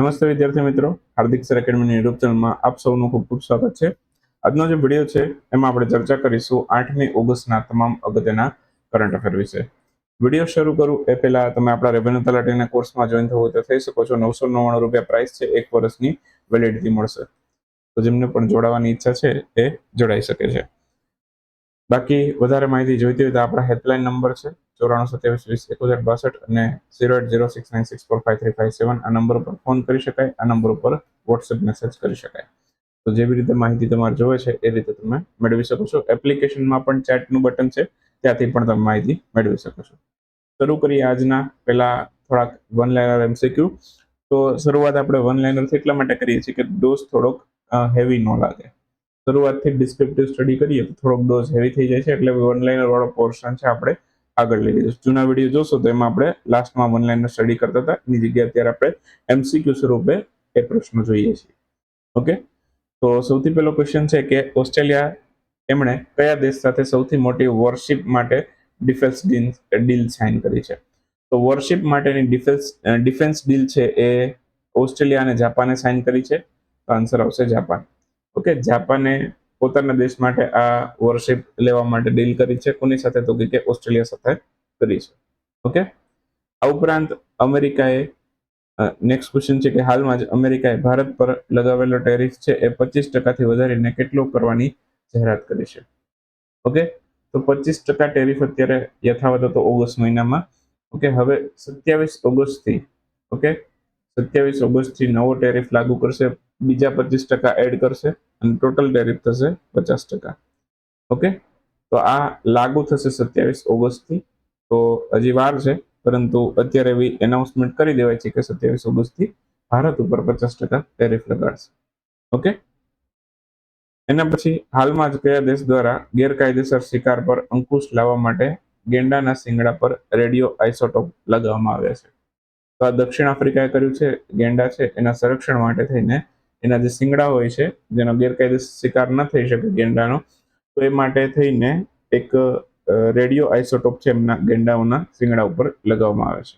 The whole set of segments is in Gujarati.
નમસ્તે વિદ્યાર્થી મિત્રો. હાર્દિક સર એકેડમીની યુટ્યુબ ચેનલમાં આપ સૌનું ખૂબ ખૂબ સ્વાગત છે. આજનો જે વીડિયો છે, એમાં આપણે ચર્ચા કરીશું આઠમી ઓગસ્ટના તમામ અગત્યના કરંટ અફેર વિશે. વીડિયો શરૂ કરું. એ પહેલા તમે આપણા રેવન્યુ તલાટીના કોર્સમાં જોઈન થવું તો થઈ શકો છો. નવસો નવ્વાણું રૂપિયા પ્રાઇસ છે. એક વર્ષની વેલિડિટી મળશે. તો જેમને પણ જોડાવાની ઈચ્છા છે, એ જોડાઈ શકે છે. બાકી વધારે માહિતી જોઈતી હોય તો આપણા હેલ્પલાઇન નંબર છે. ચોરાણું સત્યાવીસ વીસ એકોતેર બાસઠ અને zero eight zero six nine six four five three five seven આ નંબર ઉપર ફોન કરી શકાય, આ નંબર ઉપર વોટ્સએપ મેસેજ કરી શકાય. તો જેવી રીતે માહિતી તમારે જોવે છે, એ રીતે તમે મેળવી શકો છો. એપ્લિકેશનમાં પણ ચેટનું બટન છે, ત્યાંથી પણ તમે માહિતી મેળવી શકો છો. શરૂ કરીએ આજના. પહેલા થોડાક વન લાઇનર એમસીક્યુ તો શરૂઆત આપણે વન લાઇનરથી એટલા માટે કરીએ છીએ કે ડોઝ થોડોક હેવી ન લાગે. શરૂઆતથી ડિસ્ક્રિપ્ટિવ સ્ટડી કરીએ તો થોડોક ડોઝ હેવી થઈ જાય છે, એટલે વન લાઇનર વાળો પોર્શન છે આપણે આગળ લઈ લીધું. જૂના વીડિયો જોશો તો એમાં આપણે લાસ્ટમાં વન સ્ટડી કરતા હતા. એની જગ્યાએ અત્યારે આપણે એમસીક્યુ સ્વરૂપે એ પ્રશ્નો જોઈએ છીએ. ઓકે તો સૌથી પહેલો ક્વેશ્ચન છે કે ઓસ્ટ્રેલિયા એમણે કયા દેશ સાથે સૌથી મોટી વોરશિપ માટે ડિફેન્સ ડીલ સાઇન કરી છે? તો વોરશિપ માટેની ડિફેન્સ ડિફેન્સ ડીલ છે એ ઓસ્ટ્રેલિયા અને જાપાને સાઇન કરી છે. તો આન્સર આવશે જાપાન. ઓકે જાપાને પોતાના દેશ માટે આ વોરશિપ લેવા માટે ડીલ કરી છે. કોની સાથે તો કે ઓસ્ટ્રેલિયા સાથે કરી છે. ઓકે આ ઉપરાંત અમેરિકાએ નેક્સ્ટ ક્વેશ્ચન છે કે હાલમાં જ અમેરિકાએ ભારત પર લગાવેલો ટેરિફ છે એ પચીસ ટકાથી વધારીને કેટલો કરવાની જાહેરાત કરી છે? ઓકે તો પચીસ ટકા ટેરિફ અત્યારે યથાવત હતો ઓગસ્ટ મહિનામાં. ઓકે હવે સત્યાવીસ ઓગસ્ટથી ઓકે સત્યાવીસ ઓગસ્ટથી નવો ટેરિફ લાગુ કરશે. બીજા પચીસ ટકા એડ કરશે અને ટોટલ ટેરિફ થશે પચાસ ટકા. ઓકે તો આ લાગુ થશે સત્યાવીસ ઓગસ્ટથી. તો હજી વાર છે, પરંતુ અત્યારે એવી એનાઉન્સમેન્ટ કરી દેવાય છે કે સત્યાવીસ ઓગસ્ટથી ભારત ઉપર પચાસ ટકા ટેરિફ લગાડશે. ઓકે એના પછી હાલમાં જ કયા દેશ દ્વારા ગેરકાયદેસર શિકાર પર અંકુશ લાવવા માટે ગેંડાના શિંગડા પર રેડિયો આઇસોટોપ લગાવવામાં આવ્યા છે? તો આ દક્ષિણ આફ્રિકાએ કર્યું છે, ગેંડા છે, એના સંરક્ષણ માટે થઈને એના જે શિંગડા હોય છે, જેનો ગેરકાયદેસર શિકાર ન થઈ શકે ગેંડાનો, તો એ માટે થઈને એક રેડિયો આઇસોટોપ છે એમના ગેંડાઓના શિંગડા ઉપર લગાવવામાં આવે છે.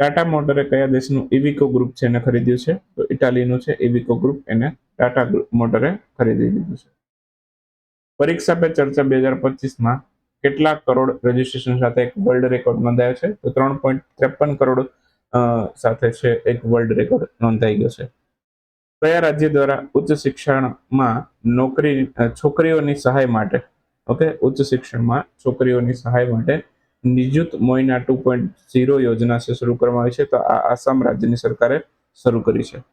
ટાટા મોટરે કયા દેશનું ઇવિકો ગ્રુપ છે એને ખરીદ્યું છે? તો ઇટાલીનું છે ઇવિકો ગ્રુપ, એને ટાટા મોટરે ખરીદી લીધું છે. પરીક્ષા પે ચર્ચા બે હજાર પચીસમાં કેટલા કરોડ રજીસ્ટ્રેશન સાથે એક વર્લ્ડ રેકોર્ડ નોંધાયો છે? તો ત્રણ પોઈન્ટ ત્રેપન કરોડ સાથે છે એક વર્લ્ડ રેકોર્ડ નોંધાઈ ગયો છે. કયા રાજ્ય દ્વારા ઉચ્ચ શિક્ષણમાં નોકરી છોકરીઓની સહાય માટે? ઓકે, ઉચ્ચ શિક્ષણમાં છોકરીઓની સહાય માટે Nijut Moina two point zero યોજના છે શરૂ કરવામાં આવી છે. તો આ આસામ રાજ્યની સરકારે શરૂ કરી છે.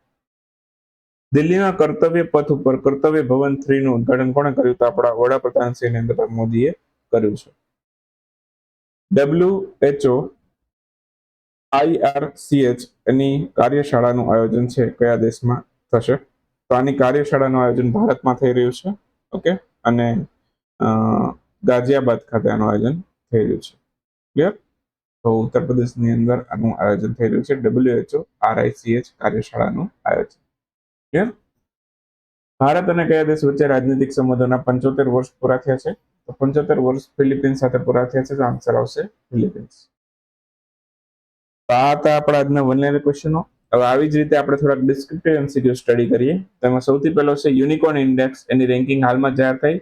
દિલ્હીના કર્તવ્ય પથ ઉપર કર્તવ્ય ભવન થ્રી નું ઉદઘાટન કોણે કર્યું? તો આપણા વડાપ્રધાન શ્રી નરેન્દ્ર મોદીએ કર્યું છે. ડબલ્યુ એચઓ આઈઆરસીએચ એની કાર્યશાળાનું આયોજન છે કયા દેશમાં? થશે. તો આની કાર્યશાળાનું આયોજન ભારતમાં થઈ રહ્યું છે. ઓકે અને ગાઝિયાબાદ ખાતે આનું આયોજન થઈ રહ્યું છે. ક્લિયર તો ઉત્તર પ્રદેશની અંદર આનું આયોજન થઈ રહ્યું છે. ડબલ્યુએચઓ આરઆઈસીએચ કાર્યશાળાનું આયોજન. ક્લિયર ભારત અને કયા દેશ વચ્ચે રાજનૈતિક સંબંધોના પંચોતેર વર્ષ પૂરા થયા છે? તો પંચોતેર વર્ષ ફિલિપિન્સ સાથે પૂરા થયા છે. તો આન્સર આવશે ફિલિપિન્સ. આ હતા આપણા આજના વન ક્વેશ્ચનો હવે આવી જ રીતે આપણે થોડાક ડિસ્ક્રિપ્ટિવ એમસીક્યુ સ્ટડી કરીએ. તેમાં સૌથી પહેલો છે યુનિકોર્ન ઇન્ડેક્સ એની રેન્કિંગ હાલમાં જાહેર થઈ.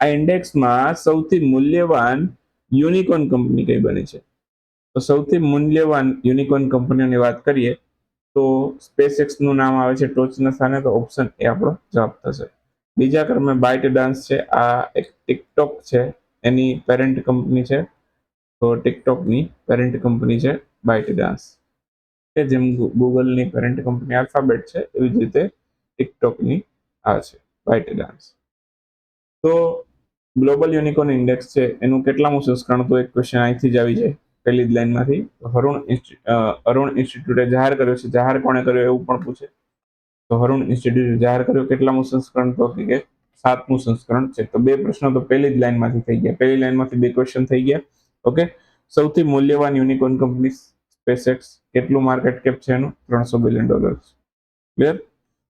આ ઇન્ડેક્સમાં સૌથી મૂલ્યવાન યુનિકોર્ન કંપની કઈ બની છે? તો સૌથી મૂલ્યવાન યુનિકોર્ન કંપનીઓની વાત કરીએ, તો સ્પેસનું નામ આવે છે ટોચના સ્થાને, તો ઓપ્શન એ આપણો જવાબ થશે. બીજા ક્રમે બાઇટ ડાન્સ છે, આ એક ટિકટોક છે, એની પેરેન્ટ કંપની છે. તો ટિકટોકની પેરેન્ટ કંપની છે બાઇટ ડાન્સ કે જેમ ગૂગલની પેરેન્ટ કંપની આલ્ફાબેટ છે, એવી જ રીતે ટિકટોકની આ છે બાઇટ ડાન્સ તો ગ્લોબલ યુનિકોર્ન ઇન્ડેક્સ છે, એનું કેટલામું સંસ્કરણ તો એક ક્વેશ્ચન અહીંથી જ આવી જાય, પહેલી જ લાઈનમાંથી. હરુણ અરુણ ઇન્સ્ટિટ્યૂટે જાહેર કર્યો છે, જાહેર કોણે કર્યો એવું પણ પૂછે. તો હરુણ ઇન્સ્ટિટ્યૂટે જાહેર કર્યો, કેટલામું સંસ્કરણ તો કે સાતમું સંસ્કરણ છે. તો બે પ્રશ્નો તો પહેલી જ લાઈનમાંથી થઈ ગયા. પહેલી લાઈનમાંથી બે ક્વેશ્ચન થઈ ગયા. ઓકે સૌથી મૂલ્યવાન યુનિકોર્ન કંપની સ્પેસએક્સ કેટલું માર્કેટ કેપ છે એનું? ત્રણસો બિલિયન ડોલર ક્લિયર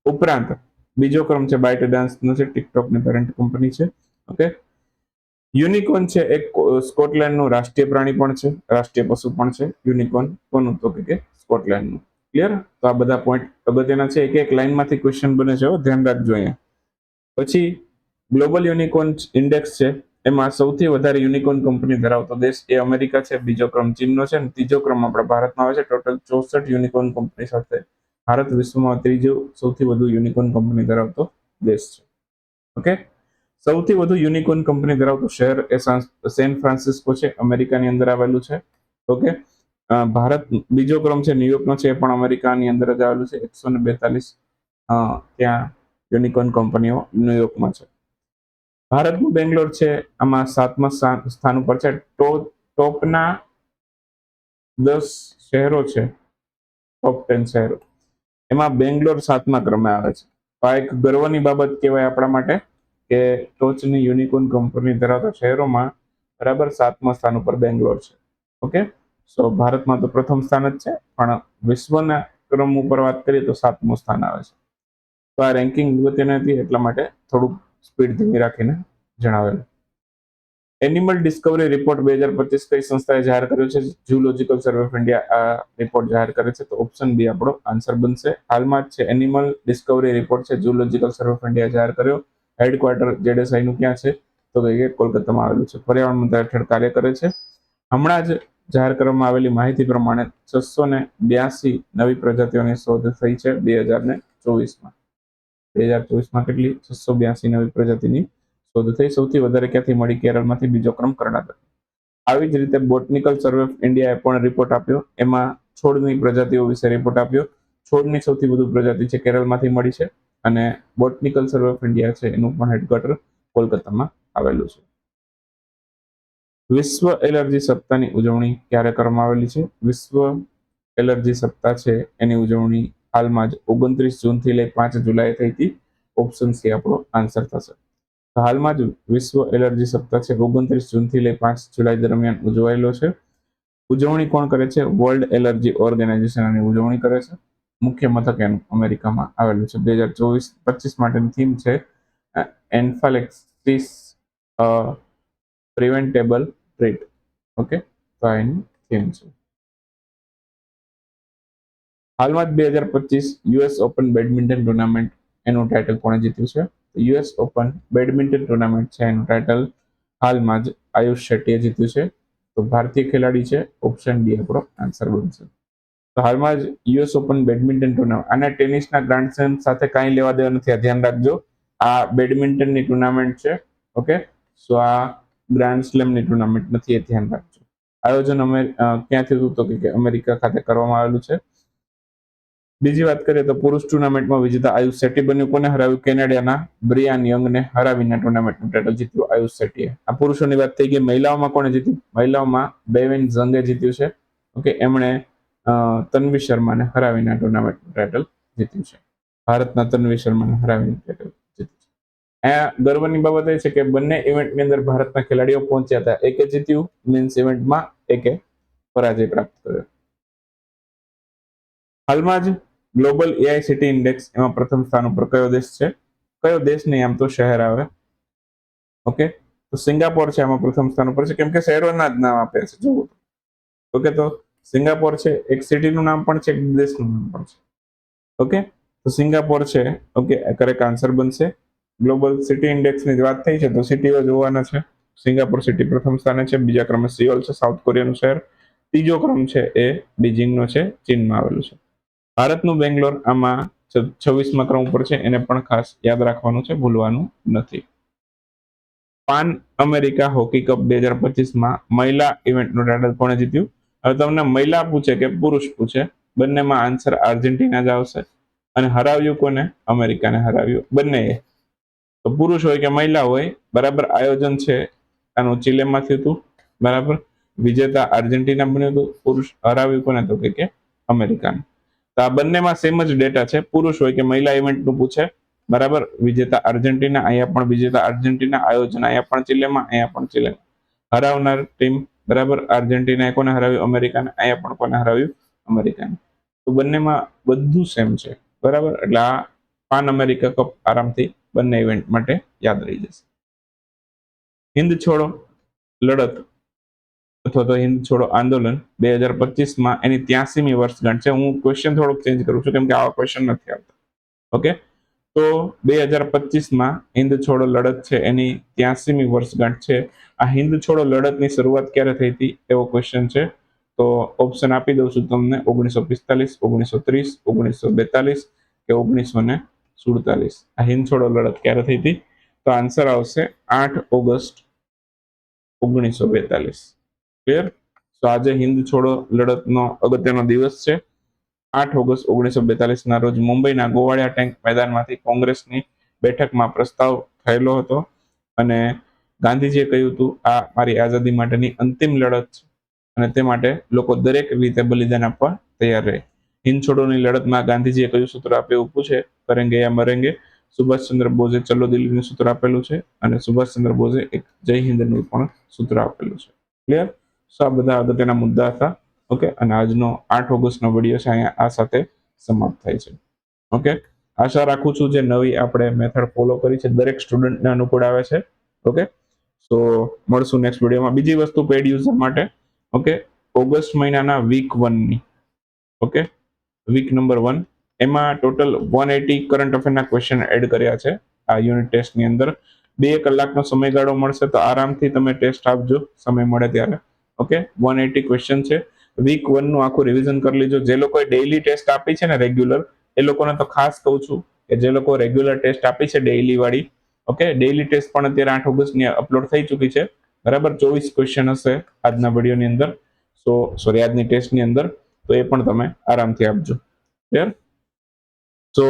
ઉપરાંત, બીજો ક્રમ છે બાઇટ ડાન્સનો છે ટિકટોકની પેરેન્ટ કંપની છે. ઓકે યુનિકોર્ન છે, એક સ્કોટલેન્ડનું રાષ્ટ્રીય પ્રાણી પણ છે, રાષ્ટ્રીય પશુ પણ છે. યુનિકોર્ન, કોનું તો કે સ્કોટલેન્ડનું. ક્લિયર તો આ બધા પોઈન્ટ અગત્યના છે એક એક લાઇનમાંથી ક્વેશ્ચન બને છે ધ્યાન રાખજો અહીંયા. પછી ગ્લોબલ યુનિકોર્ન ઇન્ડેક્સ છે એમાં સૌથી વધારે યુનિકોર્ન કંપની ધરાવતો દેશ એ અમેરિકા છે, બીજો ક્રમ ચીનનો છે અને ત્રીજો ક્રમ આપણા ભારતમાં આવે છે. ટોટલ ચોસઠ યુનિકોર્ન કંપની સાથે ભારત વિશ્વમાં ત્રીજો સૌથી વધુ યુનિકોર્ન કંપની ધરાવતો દેશ છે. ઓકે સૌથી વધુ યુનિકોર્ન કંપની ધરાવતું શહેર એ સેન ફ્રાન્સિસ્કો છે, અમેરિકાની અંદર આવેલું છે. ઓકે ભારત બીજો ક્રમ છે, ન્યુયોર્કનો છે, એ પણ અમેરિકાની અંદર જ આવેલું છે. એકસો ને બેતાલીસ ત્યાં યુનિકોર્ન કંપનીઓ ન્યુયોર્કમાં છે. ભારતનું બેંગ્લોર છે, આમાં સાતમા સ્થાન ઉપર છે. ટોપ ટોપના દસ શહેરો છે ટોપ ટેન શહેરો. એમાં બેંગ્લોર સાતમા ક્રમે આવે છે. આ એક ગર્વની બાબત કહેવાય આપણા માટે કે ટોચની યુનિકોર્ન કંપની ધરાવતા શહેરોમાં બરાબર સાતમા સ્થાન ઉપર બેંગ્લોર છે. ઓકે? સો ભારતમાં તો પ્રથમ સ્થાન જ છે, પણ વિશ્વના ક્રમ ઉપર વાત કરીએ તો સાતમું સ્થાન આવે છે. તો આ રેન્કિંગ અગત્યની હતી એટલા માટે થોડુંક સ્પીડ ધીમી રાખીને જણાવેલું. એનિમલ ડિસ્કવરી રિપોર્ટ બે હજાર પચીસ કઈ સંસ્થાએ જાહેર કર્યો છે? જુલોજિકલ સર્વે ઓફ ઇન્ડિયા આ રિપોર્ટ જાહેર કરે છે. તો ઓપ્શન બી આપણો આન્સર બનશે. હાલમાં જ છે. એનિમલ ડિસ્કવરી રિપોર્ટ છે. જુલોજિકલ સર્વે ઓફ ઇન્ડિયા જાહેર કર્યો. હેડક્વાર્ટર જેડેસાઈ નું ક્યાં છે? તો કે કોલકાતામાં આવેલું છે. પર્યાવરણ મંત્રાલય હેઠળ કાર્ય કરે છે. હમણાં જ જાહેર કરવામાં આવેલી માહિતી પ્રમાણે છસો ને બ્યાસી નવી પ્રજાતિઓની શોધ થઈ છે બે હજાર ને ચોવીસમાં. બે હજાર ચોવીસમાં કેટલી? છસો બ્યાસી નવી પ્રજાતિની શોધ થઈ. સૌથી વધારે ક્યાંથી મળી? કેરળમાંથી બીજો ક્રમ કર્ણાટક. આવી જ રીતે બોટનિકલ સર્વે ઓફ ઇન્ડિયાએ પણ રિપોર્ટ આપ્યો. એમાં છોડની પ્રજાતિઓ વિશે રિપોર્ટ આપ્યો. છોડની સૌથી વધુ પ્રજાતિ છે કેરળમાંથી મળી છે અને બોટનિકલ સર્વે ઓફ ઇન્ડિયા છે એનું પણ હેડક્વાર્ટર કોલકાતામાં આવેલું છે. વિશ્વ એલર્જી સપ્તાહની ઉજવણી ક્યારે કરવામાં આવેલી છે? વિશ્વ એલર્જી સપ્તાહ છે એની ઉજવણી હાલમાં જ ઓગણત્રીસ જૂનથી લઈ પાંચ જુલાઈ થઈ હતી. ઓપ્શન સી આપણો આન્સર થશે. હાલમાં જ વિશ્વ એલર્જી સપ્તાહ છે. ઓગણત્રીસ જૂનથી લઈ પાંચ જુલાઈ દરમિયાન ઉજવાયેલો છે. ઉજવણી કોણ કરે છે? વર્લ્ડ એલર્જી ઓર્ગેનાઇઝેશન આની ઉજવણી કરે છે. મુખ્ય મથક એનું અમેરિકામાં આવેલું છે. બે હજાર ચોવીસ પચીસ માટેની થીમ છે એન્ફાલેક્સિસ પ્રિવેન્ટેબલ ટ્રીટ. ઓકે? તો એની થીમ છે. હાલમાં જ બે હજાર પચીસ યુએસ ઓપન બેડમિન્ટન ટુર્નામેન્ટ એનું ટાઇટલ કોણે જીત્યું છે? યુએસ ઓપન બેડમિન્ટન ટુર્નામેન્ટ છે એનું ટાઇટલ હાલમાં જ આયુષ શેટ્ટીએ જીત્યું છે. તો ભારતીય ખેલાડી છે ઓપ્શન ડી આપણો આન્સર બનશે. તો હાલમાં જ યુએસ ઓપન બેડમિન્ટન ટુર્નામેન્ટ અને ટેનિસના ગ્રાન્ડ સ્લેમ સાથે કાંઈ લેવા દેવા નથી, આ ધ્યાન રાખજો. આ બેડમિન્ટનની ટુર્નામેન્ટ છે, ઓકે? સો આ ગ્રાન્ડ સ્લેમની ટુર્નામેન્ટ નથી, એ ધ્યાન રાખજો. આયોજન અમે ક્યાં થયું હતું તો કે અમેરિકા ખાતે કરવામાં આવેલું છે. બીજી વાત કરીએ તો પુરુષ ટુર્નામેન્ટમાં વિજેતા આયુષ શેટ્ટી બન્યું. કોને હરાવ્યું? કેનેડિયાના બ્રિયાન યંગને હરાવીને ટુર્નામેન્ટનું ટાઇટલ જીત્યું આયુષ શેટ્ટીએ. આ પુરુષોની વાત થઈ ગઈ. મહિલાઓમાં કોણે જીત્યું? મહિલાઓમાં બેવિન ઝંગે જીત્યું છે. ઓકે, એમણે તન્વી શર્માને હરાવીને ટુર્નામેન્ટનું ટાઇટલ જીત્યું છે. ભારતના તન્વી શર્માને હરાવીને ટાઇટલ જીત્યું છે. અહીંયા ગર્વની બાબત એ છે કે બંને ઇવેન્ટની અંદર ભારતના ખેલાડીઓ પહોંચ્યા હતા. એકે જીત્યું મીન્સ ઇવેન્ટમાં એકે પરાજય પ્રાપ્ત કર્યો. હાલમાં જ ગ્લોબલ એઆઈસીટી ઇન્ડેક્સ એમાં પ્રથમ સ્થાન ઉપર કયો દેશ છે? કયો દેશ નહીં, આમ તો શહેર આવે. ઓકે તો સિંગાપોર છે એમાં પ્રથમ સ્થાન ઉપર છે. કેમ કે શહેરોના જ નામ આપે છે, જુઓ ઓકે તો સિંગાપોર છે, એક સિટીનું નામ પણ છે, એક દેશનું નામ પણ છે. ઓકે તો સિંગાપોર છે ઓકે કરેક્ટ આન્સર બનશે. ગ્લોબલ સિટી ઇન્ડેક્સની વાત થઈ છે, તો સિટીઓ જોવાના છે. સિંગાપોર સિટી પ્રથમ સ્થાને છે, બીજા ક્રમે સિયોલ છે સાઉથ કોરિયાનું શહેર. ત્રીજો ક્રમ છે, એ બીજિંગનો છે, ચીનમાં આવેલું છે. ભારતનું બેંગ્લોર આમાં છવ્વીસમાં ક્રમ ઉપર છે, એને પણ ખાસ યાદ રાખવાનું છે, ભૂલવાનું નથી. પાન અમેરિકા હોકી કપ બે હજાર પચીસમાં મહિલા ઇવેન્ટનું ટાઇટલ કોણે જીત્યું? હવે તમને મહિલા પૂછે કે પુરુષ પૂછે, બંનેમાં આન્સર આર્જેન્ટિના જ આવશે. અને હરાવ્યું કોને? અમેરિકાને હરાવ્યું બંને તો પુરુષ હોય કે મહિલા હોય, બરાબર આયોજન છે આનું ચિલેમાં થયું હતું, બરાબર? વિજેતા આર્જેન્ટિના બન્યું હતું, પુરુષ હરાવ્યું કોને? તો કે કે અમેરિકાને. તો આ બંનેમાં સેમ જ ડેટા છે. પુરુષ હોય કે મહિલા ઇવેન્ટનું પૂછે. બરાબર? વિજેતા અર્જેન્ટિના, અહીંયા પણ વિજેતા અર્જેન્ટિના, આયોજન અહીંયા પણ ચિલેમાં, અહીંયા પણ ચિલેમાં. હરાવનાર ટીમ બરાબર? અર્જેન્ટિનાએ કોને હરાવ્યું? અમેરિકાને. અહીંયા પણ કોને હરાવ્યું? અમેરિકાને. તો બંનેમાં બધું સેમ છે. બરાબર? એટલે આ પાન અમેરિકા કપ આરામથી બંને ઇવેન્ટ માટે યાદ રહી જશે. હિન્દ છોડો, લડત. અથવા તો હિન્દ છોડો આંદોલન બે હજાર પચીસમાં એની ત્યાસીમી વર્ષગાંઠ છે. હું ક્વેશ્ચન થોડોક ચેન્જ કરું છું, કેમ કે આવા ક્વેશ્ચન નથી આવતા. ઓકે તો બે હજાર પચીસમાં હિન્દ છોડો લડત છે, એની ત્યાસીમી વર્ષગાંઠ છે. આ હિન્દ છોડો લડતની શરૂઆત ક્યારે થઈ હતી, એવો ક્વેશ્ચન છે. તો ઓપ્શન આપી દઉં છું તમને, ઓગણીસો પિસ્તાલીસ, ઓગણીસો ત્રીસ, ઓગણીસો બેતાલીસ કે ઓગણીસો ને સુડતાલીસ. આ હિન્દ છોડો લડત ક્યારે થઈ હતી? તો આન્સર આવશે આઠ ઓગસ્ટ ઓગણીસો બેતાલીસ. ક્લિયર તો આજે હિન્દ છોડો લડતનો અગત્યનો દિવસ છે. આઠ ઓગસ્ટ ઓગણીસો બેતાલીસ ના રોજ મુંબઈના ગોવાળિયા ટેન્ક મેદાનમાંથી કોંગ્રેસની બેઠકમાં પ્રસ્તાવ થયેલો હતો. અને ગાંધીજીએ કહ્યું હતું, આ મારી આઝાદી માટેની અંતિમ લડત છે. અને તે માટે લોકો દરેક રીતે બલિદાન આપવા તૈયાર રહે. હિન્દ છોડોની લડતમાં ગાંધીજીએ કયું સૂત્ર આપ્યું પૂછે, કરેંગે યા મરેંગે? સુભાષચંદ્ર બોઝે ચલો દિલ્હીનું સૂત્ર આપેલું છે અને સુભાષચંદ્ર બોઝે એક જય હિન્દનું પણ સૂત્ર આપેલું છે. ક્લિયર સો આ બધા અગત્યના મુદ્દા હતા. ઓકે? અને આજનો આઠ ઓગસ્ટનો વીડિયો છે અહીંયા આ સાથે સમાપ્ત થાય છે. ઓકે? આશા રાખું છું જે નવી આપણે મેથડ ફોલો કરી છે, દરેક સ્ટુડન્ટને અનુકૂળ આવે છે. ઓકે? સો મળશું નેક્સ્ટ વિડીયોમાં બીજી વસ્તુ પેડ યુઝર માટે. ઓકે? ઓગસ્ટ મહિનાના વીક વનની ઓકે? વીક નંબર વન એમાં ટોટલ વન એટી કરંટ અફેરના ક્વેશ્ચન એડ કર્યા છે. આ યુનિટ ટેસ્ટની અંદર. બે કલાકનો સમયગાળો મળશે તો આરામથી તમે ટેસ્ટ આપજો. સમય મળે ત્યારે. ઓકે? વન એટી ક્વેશ્ચન છે. વીક વનનું આખું રિવિઝન કરી લીજો. જે લોકોએ ડેઇલી ટેસ્ટ આપી છે ને રેગ્યુલર એ લોકોને તો ખાસ કહું છું કે જે લોકો રેગ્યુલર ટેસ્ટ આપી છે ડેઇલી વાળી, ઓકે? ડેઇલી ટેસ્ટ પણ અત્યારે આઠ ઓગસ્ટની અપલોડ થઈ ચૂકી છે. બરાબર? ચોવીસ ક્વેશ્ચન હશે આજના વિડીયોની અંદર. સો સોરી આજની ટેસ્ટની અંદર. તો એ પણ તમે આરામથી આપજો. ક્લિયર તો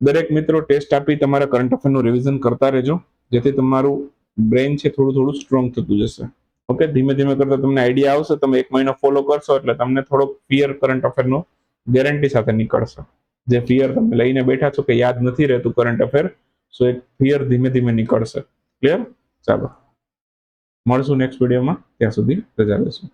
દરેક મિત્રો ટેસ્ટ આપી તમારા કરંટ અફેરનું રિવિઝન કરતા રહેજો. જેથી તમારું બ્રેઇન છે થોડું થોડું સ્ટ્રોંગ થતું જશે. ઓકે ધીમે ધીમે કરતા તમને આઈડિયા આવશે, તમે એક મહિનો ફોલો કરશો એટલે તમને થોડોક ફિયર કરંટ અફેરનો ગેરંટી સાથે નીકળશે. જે ફિયર તમે લઈને બેઠા છો કે યાદ નથી રહેતું કરંટ અફેર સો એક ફિયર ધીમે ધીમે નીકળશે. ક્લિયર ચાલો. મળશું નેક્સ્ટ વિડીયોમાં ત્યાં સુધી રજા લેશું